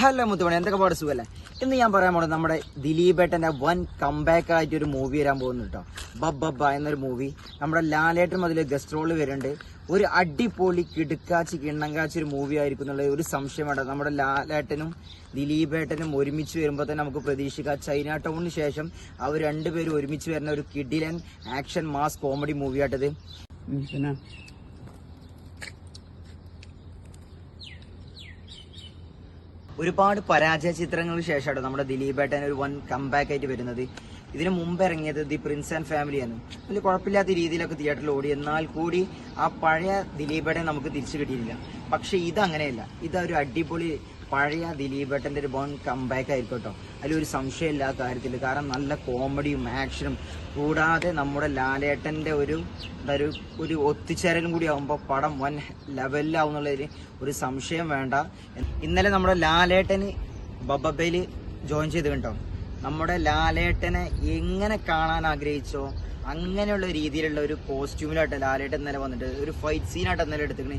Hello മുത്തുമണി എന്തൊക്കെ പാട് സുഖല്ലേ? ഇന്ന് ഞാൻ പറയാൻ പോണത് നമ്മുടെ ദിലീപേട്ടന്റെ വൻ കംബാക്ക് ആയിട്ട് ഒരു മൂവി വരാൻ പോകുന്നു കേട്ടോ ബബ്ബ എന്നൊരു മൂവി നമ്മുടെ ലാലേട്ടൻ അതിൽ ഗസ്റ്റ് റോൾ വരുന്നുണ്ട്. ഒരു അടിപൊളി കിടുക്കാച്ചി കിണ്ണങ്കാച്ചി ഒരു മൂവി ആയിരിക്കും എന്നുള്ള ഒരു സംശയം വേണ്ട. നമ്മുടെ ലാലേട്ടനും ദിലീപേട്ടനും ഒരുമിച്ച് വരുമ്പോൾ തന്നെ നമുക്ക് പ്രതീക്ഷിക്കാം. ചൈന ടൗണിന് ശേഷം അവർ രണ്ടുപേരും ഒരുമിച്ച് വരുന്ന ഒരു കിഡിലൻ ആക്ഷൻ മാസ് കോമഡി മൂവിയായിട്ടത് ഒരുപാട് പരാജയ ചിത്രങ്ങൾക്ക് ശേഷമാണ് നമ്മുടെ ദിലീപ് ദിലീപേട്ടൻ ഒരു വൺ കംബാക്ക് ആയിട്ട് വരുന്നത്. ഇതിനു മുമ്പ് ഇറങ്ങിയത് ദി പ്രിൻസ് ആൻഡ് ഫാമിലിയാണ് വലിയ കുഴപ്പമില്ലാത്ത രീതിയിലൊക്കെ തിയേറ്ററിൽ ഓടി. എന്നാൽ കൂടി ആ പഴയ ദിലീപേട്ടൻ നമുക്ക് തിരിച്ചു കിട്ടിയില്ല പക്ഷെ ഇത് അങ്ങനെയല്ല. ഒരു അടിപൊളി പഴയ ദിലീപേട്ടന്റെ ഒരു ബോൺ കംബാക്ക് ആയിരിക്കും കേട്ടോ. അതിലൊരു സംശയമില്ല ആ കാര്യത്തിൽ കാരണം നല്ല കോമഡിയും ആക്ഷനും കൂടാതെ നമ്മുടെ ലാലേട്ടന്റെ ഒരു ഒരു ഒരു ഒത്തുചേരലും കൂടി ആകുമ്പോൾ പടം വൻ ലെവലിലാവുന്നുള്ളതിൽ ഒരു സംശയം വേണ്ട. ഇന്നലെ നമ്മുടെ ലാലേട്ടന് ബബബയിൽ ജോയിൻ ചെയ്ത് കേട്ടോ. നമ്മുടെ ലാലേട്ടനെ എങ്ങനെ കാണാൻ ആഗ്രഹിച്ചോ അങ്ങനെയുള്ള രീതിയിലുള്ള ഒരു കോസ്റ്റ്യൂമിലായിട്ട് ലാലേട്ടൻ ഇന്നലെ വന്നിട്ട് ഒരു ഫൈറ്റ് സീനായിട്ട് ഇന്നലെ എടുത്തിക്കണേ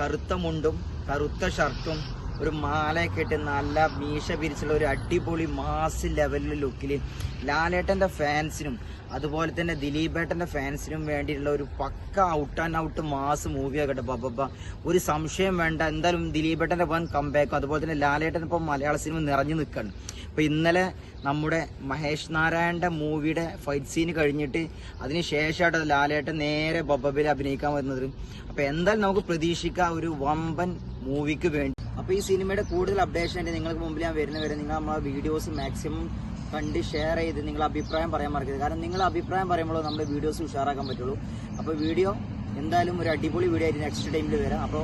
കറുത്ത മുണ്ടും കറുത്ത ഷർട്ടും ഒരു മാലയൊക്കെ ഇട്ട് നല്ല മീശ പിരിച്ചുള്ള ഒരു അടിപൊളി മാസ് ലെവലിൽ ലുക്കിൽ ലാലേട്ടന്റെ ഫാൻസിനും അതുപോലെ തന്നെ ദിലീപേട്ടന്റെ ഫാൻസിനും വേണ്ടിയിട്ടുള്ള ഒരു പക്ക out and out mass movie ആകട്ടെ. ബബബ ഒരു സംശയം വേണ്ട. എന്തായാലും ദിലീപേട്ടന്റെ വൻ കമ്പാക്കും അതുപോലെ തന്നെ ലാലേട്ടൻ ഇപ്പം മലയാള സിനിമ നിറഞ്ഞു നിൽക്കുകയാണ് അപ്പോൾ ഇന്നലെ നമ്മുടെ മഹേഷ് നാരായണന്റെ മൂവിയുടെ ഫൈറ്റ് സീൻ കഴിഞ്ഞിട്ട് അതിന് ശേഷമായിട്ട് ലാലേട്ടൻ നേരെ ബബബിൽ അഭിനയിക്കാൻ വരുന്നത്. അപ്പോൾ എന്തായാലും നമുക്ക് പ്രതീക്ഷിക്കാം ഒരു വമ്പൻ മൂവിക്ക് വേണ്ടി. അപ്പൊ ഈ സിനിമയുടെ കൂടുതൽ അപ്ഡേഷൻ ആയിട്ട് നിങ്ങൾക്ക് മുമ്പിൽ ഞാൻ വരുന്നവരെ നിങ്ങൾ നമ്മളെ വീഡിയോസ് മാക്സിമം കണ്ട് ഷെയർ ചെയ്ത് നിങ്ങളുടെ അഭിപ്രായം പറയാൻ മറക്കരുത്. കാരണം നിങ്ങൾ അഭിപ്രായം പറയുമ്പോൾ നമ്മുടെ വീഡിയോസ് ഉഷാറാക്കാൻ പറ്റുള്ളൂ. അപ്പോൾ വീഡിയോ എന്തായാലും ഒരു അടിപൊളി വീഡിയോ ആയിട്ട് നെക്സ്റ്റ് ടൈമിൽ വരാം. അപ്പോൾ